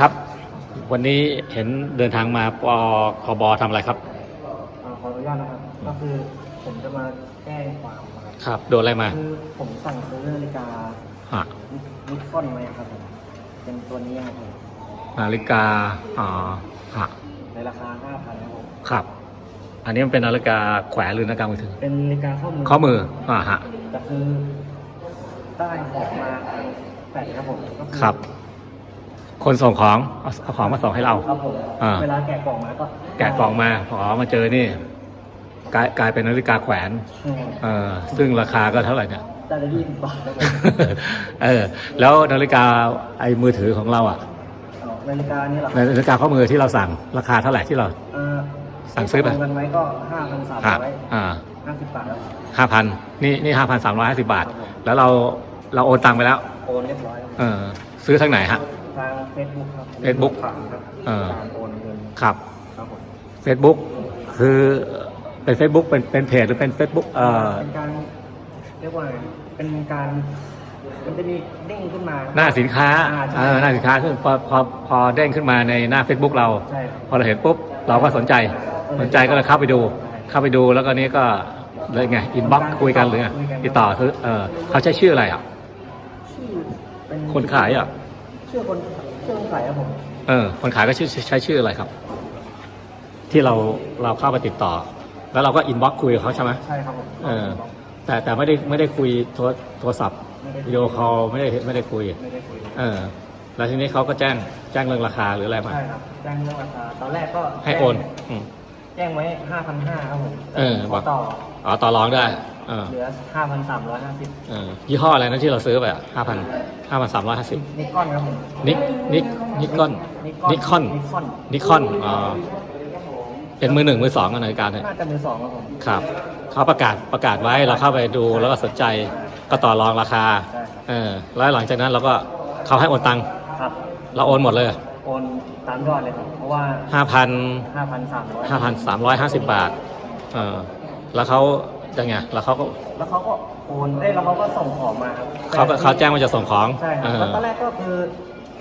ครับ วันนี้เห็นเดินทางมาปคบทำอะไรครับอ่าขออนุญาตนะครับ ก็คือผมจะมาแจ้งความนะครับครับโดนอะไรมาคือผมสั่งซื้อนาฬิกาฮะนิคอนมาครับผมเป็นตัวนี้ครับผมนาฬิกาอ๋อฮะในราคา 5,000ครับผม ครับ อันนี้มันเป็นนาฬิกาแขวนหรือนาฬิกามือถือเป็นนาฬิกาข้อมือข้อมืออ่าฮะ แต่คือได้ของมาทางแฟลชครับผมก็อครับ คนส่งของเอาเอาของมาส่งให้เรา ครับผมอ่า เวลาแกะกล่องมาก็แกะกล่องมาพอมาเจอนี่กลายกลายเป็นนาฬิกาแขวนอืมเออซึ่งราคาก็เท่าไหร่เนี่ยจานละยี่สิบบาทครับผมเออแล้วนาฬิกาไอ้มือถือของเราอะเอานาฬิกานี่เหรอนาฬิกาข้อมือที่เราสั่งราคาเท่าไหร่ที่เรา อ่าสั่งซื้อไปตรงกันไว้ก็ห้าพันสามอ่าร้อยอ่าห้าสิบบาทแล้ว ห้าพันนี่นี่ห้าพันสามร้อยห้าสิบาทครับผมแล้วเราเราโอนตังไปแล้ว โอนเรียบร้อยแล้วเออซื้อทางไหนฮะ ทางเฟซบุ๊กครับ Facebook ผ่านครับเออ การโอนเงินครับ ครับผม Facebook คือเป็น Facebook เป็นเป็นเพจหรือเป็น Facebook เอ่อเป็นการเรียกว่าไงเป็นการมันจะมีเด้งขึ้นมา หน้าสินค้าอ่าใช่ เออหน้าสินค้าซึ่งพอพอพอเด้งขึ้นมาในหน้า Facebook เรา ใช่ครับ พอเราเห็นปุ๊บ เราก็สนใจสนใจก็เลยเข้าไปดู เข้าไปดูแล้วก็นี้ก็เลยไงอินบ็อกคุยกันหรือไงติดต่อซื้อเออเขาใช้ชื่ออะไรอะ ชื่อเป็นคนขายอะ ชื่อคนชื่อคนขายครับผมเออ คนขายก็ชื่อใช้ชื่ออะไรครับ ที่เราเราเข้าไปติดต่อ แล้วเราก็อินบ็อกคุยกับเขาใช่ไหมใช่ครับผมเออ แต่แต่ไม่ได้ไม่ได้คุยโทรโทรศัพท์ไม่ได้วิดีโอคอลไม่ได้ไม่ได้คุย ไม่ได้คุยเออ แล้วทีนี้เขาก็แจ้งแจ้งเรื่องราคาหรืออะไรมาใช่ครับแจ้งเรื่องราคาตอนแรกก็ให้โอน อืมแจ้งไว้ห้าพันห้าครับผมเออขอต่ออ๋อต่อรองได้เออเหลือห้าพันสามร้อยห้าสิบเออยี่ห้ออะไรนะที่เราซื้อไปอะห้าพันห้าพันสามร้อยห้าสิบนิคอนครับผมนิกนิกนิกอนนิคอนนิคอนนิคอนอ๋อเป็นมือหนึ่งมือสองกันนาฬิกาเนี่ยน่าจะมือสองครับผมครับเขาประกาศประกาศไว้เราเข้าไปดูแล้วก็สนใจก็ต่อรองราคาใช่ครับเออแล้วหลังจากนั้นเราก็เขาให้โอนตังค์ครับ เราโอนหมดเลยโอนตามยอดเลยครับเพราะว่าห้าพันห้าพันสามร้อยห้าพันสามร้อยห้าสิบบาทเออแล้วเขา ยังไงแล้วเขาก็แล้วเขาก็โอนเอ้ยแล้วเขาก็ส่งของมาครับเขาก็เขาแจ้งว่าจะส่งของใช่คเอรับอแล้วตอนแรกก็คือ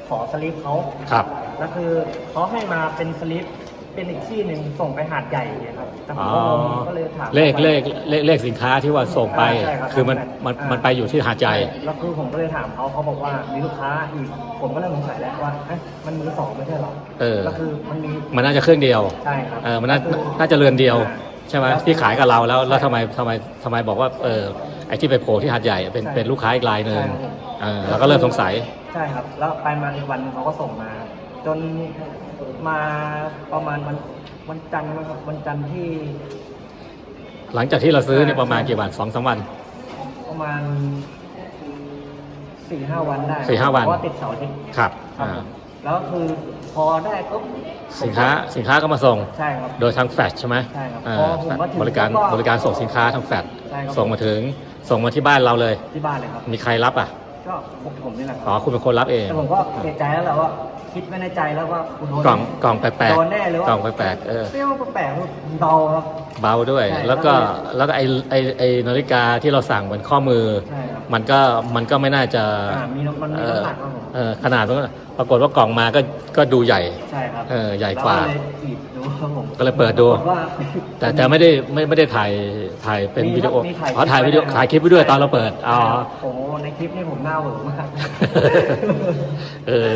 ขอสลิปเขาครับแล้วคือเขาให้มาเป็นสลิปเป็นอีกที่หนึ่งส่งไปหาดใหญ่เนี่ยครับแต่ผอ๋มอก็งงก็เลยถามเลขเลขเลขเลขสินค้าที่ว่าส่งไปใช่ครับคือมันมันอ่ามัมันไปอยู่ที่หาดใหญ่แล้วคือผมก็เลยถามเขาเขาบอกว่ามีลูกค้าอีกผมก็เริ่มสงสัยแล้วว่าเอ๊ะมันมือสองไม่ใช่หรอเออแล้วคือมันมีมันน่าจะเครื่องเดียวใช่ครับเออมันน่าแล้วคือน่าจะเรือนเดียวอ่า ใช่ไหมแล้วที่ขายกับเราแล้วแล้วทำไมทำไมทำไมบอกว่าเออไอ้ที่ไปโผล่ที่หาดใหญ่เป็นใช่ เป็นลูกค้าอีกรายหนึ่งใช่ครับเออเราก็เริ่มสงสัยใช่ครับ แล้วไปมาอีกวันหนึงเขาก็ส่งมา จนมาประมาณวันวันจันทร์มั้งครับวันจันทร์ที่หลังจากที่เราซื้อเนี่ยประมาณกี่วันสองสามวัน ประมาณสี่ห้าวันได้สี่ห้าวัน เพราะว่าติดเสาร์อาทิตย์ ครับครับอ่าผม แล้วคือพอได้ปุ๊บสินค้าสินค้าก็มาส่ง ใช่ครับ โดยทางแฟลชใช่ไหมใช่ครับอ่าพอผมมาถึงบริการก็บริการส่งสินค้าทางแฟลชใช่ครับ ส่งมาถึงส่งมาที่บ้านเราเลย ที่บ้านเลยครับ มีใครรับอะก็พวกผมนี่แหละคอ๋อรับคุณเป็นคนรับเอง แต่ผมก็เสียใจแล้วแหละว่า คิดไว้ในใจแล้วว่าคุณโดนกล่องกล่องแปลกโดนแน่เลยๆว่ากล่องแปลกๆเออ เปรี้ยวแปลกๆเบาครับ เบาด้วย ใช่แล้วก็แล้วก็ไอไอไอนาฬิกาที่เราสั่งเป็นข้อมือ ใช่ครับมันก็มันก็ไม่น่าจะอ่ามีน้ำมันมีน้ำหนักครับผม เออขนาดมันก็ ปรากฏว่ากล่องมาก็ก็ดูใหญ่ ใช่ครับเออใหญ่กว่าแล้เลยจีบดูครับผมก็เลยเปิดดู ปรากฏว่า แต่แต่ไม่ได้ไม่ไม่ได้ถ่ายถ่ายเป็นมีวิดีโอมีถ่ายอ๋อถ่ายวิดีโอคลิปไว้ถ่ายคลิปไว้ด้วยตอนเราเปิดอ๋อโอ้โหในคลิปนี่ผมหน้าเหวอมาก เออ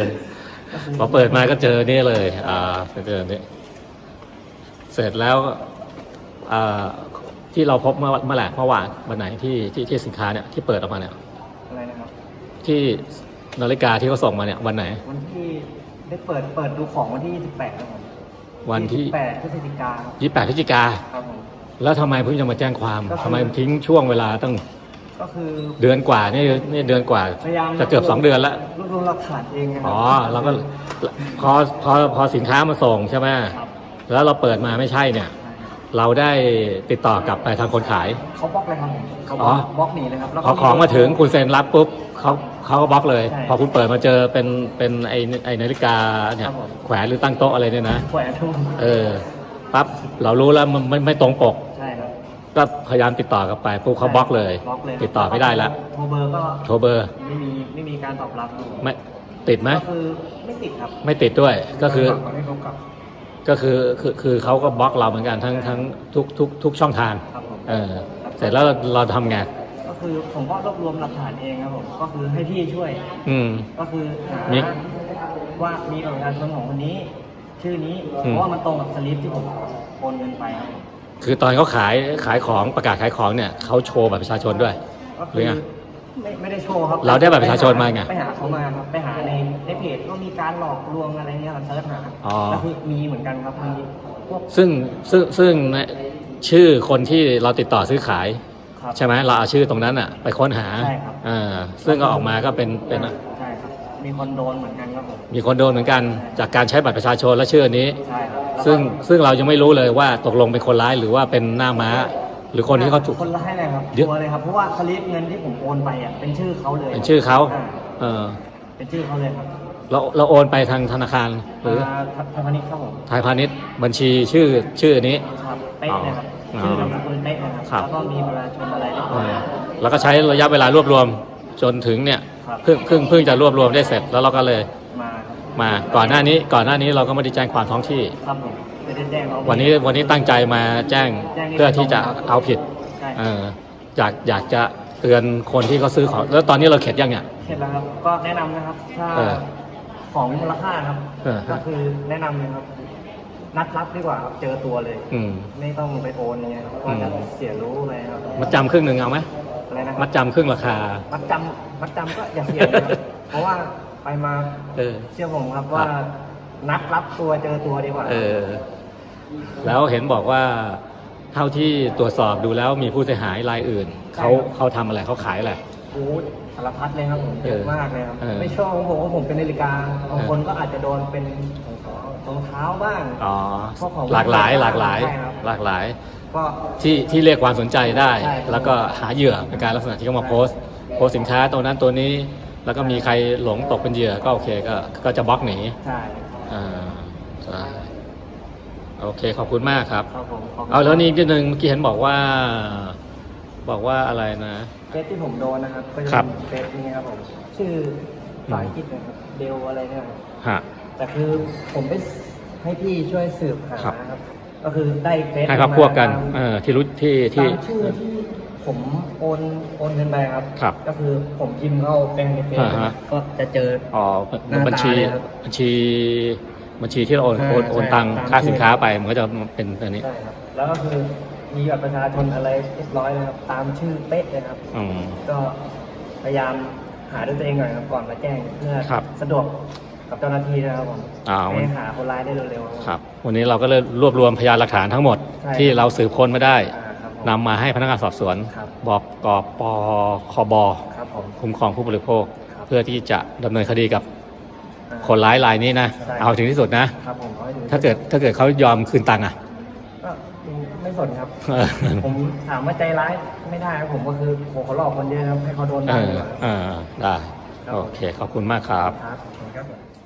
พอเปิดมาก็เจอนี่เลย อ่าเจอนี่เสร็จแล้วอ่าที่เราพบเมื่อเมื่อไหร่เมื่อวานวันไหนที่ที่ที่สินค้าเนี่ยที่เปิดออกมาเนี่ย อะไรนะครับ ที่ นาฬิกาที่เขาส่งมาเนี่ยวันไหน วันที่ได้เปิดเปิดดูของวันที่ 28ครับผมวันที่ 28พฤศจิกาครับยี่แปดพฤศจิกา ครับผม แล้วทำไมเพิ่งจะมาแจ้งความก็คือ ทำไมทิ้งช่วงเวลาตั้งก็คือเดือนกว่านี่นี่เดือนกว่า พยายามจะเกือบสองเดือนแล้วรวบรวมหลักฐานเองนะครัอ๋อเราก็พอพอพอสินค้ามาส่งใช่ไหมครับแล้วเราเปิดมาไม่ใช่เนี่ยใช่ครับเราได้ติดต่อกลับไปทางคนขาย เขาบล็อกเลยครับผมเขาบอ๋ล็ออกบล็อกหนีเลยครับแล้วพอของมาถึงคุณเซ็นรับปุ๊บ เขาเขาก็บล็อกเลย ใช่พอคุณเปิดมาเจอเป็นเป็นไอไอนาฬิกาเนี่คยรับผม แขวนหรือตั้งโต๊ะอะไรเนี่ยนะแขวนทุ่มเออปั๊บเรารู้แล้วมันไม่ไม่ตรงปก ใช่ครับก็พยายามติดต่อกลับไปปุ๊บเขาบล็อกเลย บล็อกเลยติดต่อไม่ได้แล้วโทรเบอร์ก็โทรเบอร์ไม่มีไม่มีการตอบรับไม่ติดไหมก็คือไม่ติดครับ ไม่ติดด้วยก็คือตอนที่เขากลับ ก็คือคือคือเขาก็บล็อกเราเหมือนกันทั้งทั้งทุกทุกทุกช่องทาง ครับผม เออเสร็จแล้วเราเราทำไงก็ คือผมก็รวบรวมหลักฐานเองครับผมก็คือให้พี่ช่วย อืม ก็คือหามีว่ามีบัตรประชาชนของคนนี้ ชื่อนี้อืม เพราะว่ามันตรงกับสลิปที่ผมโอนเงินไปครับผมคือตอนเขาขายขายของประกาศขายของเนี่ยเขาโชว์บัตรประชาชนด้วย ก็หรือไงไม่ไม่ได้โชว์ครับเราได้บัตรประชาชนมาไงไปหาเขามาครับไปหาในในเพจก็มีการหลอกลวงอะไรเงี้ยครับเสิร์ชหาอ๋อแล้วคือมีเหมือนกันครับมีพวกซึ่งซึ่งซึ่งในชื่อคนที่เราติดต่อซื้อขาย ครับ ใช่ไหมเราเอาชื่อตรงนั้นอะไปค้นหาใช่ครับ อ่าซึ่งก็ออกมาก็เป็นเป็นใช่ครับ มีคนโดนเหมือนกันครับผมมีคนโดนเหมือนกันจากการใช้บัตรประชาชนและชื่อนี้ ใช่ครับแล้วก็ซึ่งซึ่งเรายังไม่รู้เลยว่าตกลงเป็นคนร้ายหรือว่าเป็นหน้าม้า หรือคนที่เขาถูก คนร้ายเลยครับเดี๋ยวตัวเลยครับเพราะว่าสลิปเงินที่ผมโอนไปอะเป็นชื่อเขาเลยเป็นชื่อเขาอ่เออเป็นชื่อเขาเลยครับเราเราโอนไปทางธนาคารหรือมาทางพาณิชย์ครับผมไทยพาณิชย์บัญชีชื่อชื่อนี้ครับเป๊ะเลยครับอ๋อ ชื่อนามสกุลเป๊ะเลยครับครับ แล้วก็มีประชาชนอะไรเรียบเอร้อยอแล้วก็ใช้ระยะเวลารวบรวมจนถึงเนี่ยครับ เพิ่งเพิ่งเพิ่งจะรวบรวมได้เสร็จแล้วเราก็เลยมาครับมาก่อนหน้านี้ก่อนหน้านี้เราก็ไม่ได้แจ้งความท้องที่ ครับผมไม่ได้แจ้งเราวันนี้วันนี้ตั้งใจมาแจ้งแจ้งเพื่อที่จะเอาผิดใช่เอออยากอยากจะเตือนคนที่เขาซื้อของแล้วตอนนี้เราเข็ดยังเนี่ย เสร็จแล้วครับก็แนะนำนะครับถ้าเออของมูลค่าครับ เออฮะ ก็คือแนะนำเลยครับ นัดรับดีกว่าครับเจอตัวเลย อืม ไม่ต้องไปโอนอะไรเงี้ยครับก็จะอืมเสียรู้อะไรครับมัดจำครึ่งหนึ่งเอาไหมอะไรนะคมัรัดบจำครึ่งราคา มัดจำมัดจำก็อย่าเสียนะครับ เพราะว่าไปมาเออ เชื่อผมครับครับว่านัดรับตัวเจอตัวดีกว่าเออ แล้วเห็นบอกว่า เท่าที่ตรวจสอบดูแล้วมีผู้เสียหายรายอื่นเขาเขาทำอะไรเขาขายอะไร โอ้ยสารพัดเลยครับผมเยเออะอมากเลยครับเออไม่ชอบของผมว่าผมเป็นนาฬิกาบางเออคนก็อาจจะโดนเป็น รองเท้าบ้างอ๋อพวกของหลากหลายหลากหลาย ใช่ครับหลากหลาย ก็ ที่ที่เรียกความสนใจได้ ใช่ครับแล้วก็หาเหยื่อเป็นการลักษณะที่เขามาโพสต์ โพสต์สินค้าตัวนั้นตัวนี้ แล้วก็มีใครหลงตกเป็นเหยื่อก็โอเคก็ก็จะบล็อกหนีใช่อ่าใช่โอเคขอบคุณมากครับ ครับผมขบคุณเอาแล้วนี่อีกนิดนึงเมื่อกี้เห็นบอกว่า บอกว่าอะไรนะ เฟซที่ผมโดนนะครับก็จะครับเป็นเฟซนี้ครับผมชื่อภาษาอังกฤษนะครับเดลอะไรเนี่ยครับ ฮะ แต่คือผมไปให้พี่ช่วยสืบหาครับครับก็คือได้เฟซให้เขามาพวกกันตามเออที่รู้ที่ที่ตามชื่อที่ผมโอนโอนเงินไปครับ ครับก็คือผมพิมพ์เข้าแบงก์ในเฟซอ่าฮะ ก็จะเจอ อ๋อหน้าตาบัญชีเลยครับบัญชี บัญชีที่เราโอนอ่าโอนโอนใช่ตังค์ตามค่าชื่อสินค้าไปมันก็จะเป็นอันนี้ใช่ครับ แล้วก็คือมีบัตรประชาชนอะไรเรียบร้อยนะครับ ตามชื่อเป๊ะเลยครับ อืม ก็พยายามหาด้วยตัวเองหน่อยครับก่อนมาแจ้งเพื่อครับ สะดวก กับเจ้าหน้าที่นะครับผมอ่า ให้หาคนร้ายได้เร็วๆ ครับ วันนี้เราก็เลยรวบรวมพยานหลักฐานทั้งหมด ใช่ ที่เราสืบค้นมาได้อ่าครับผม นำมาให้พนักงานสอบสวนครับ บอกกปคบครับผม คุ้มครองผู้บริโภค ครับ เพื่อที่จะดำเนินคดีกับอ่า คนร้ายรายนี้นะ ใช่ เอาถึงที่สุดนะ ครับผมขอให้ถึงถ้าเกิดถ้าเกิดเขายอมคืนตังค์อะ ก็ไม่สนครับ เออ ผมถามว่าใจร้ายไม่ได้ครับผมก็คือโหเขาหลอกคนเยอะครับให้เขาโดนเอบ้างอดีกว่าเออได้โอเค ขอบคุณมากครับ ครับขอบคุณครับผม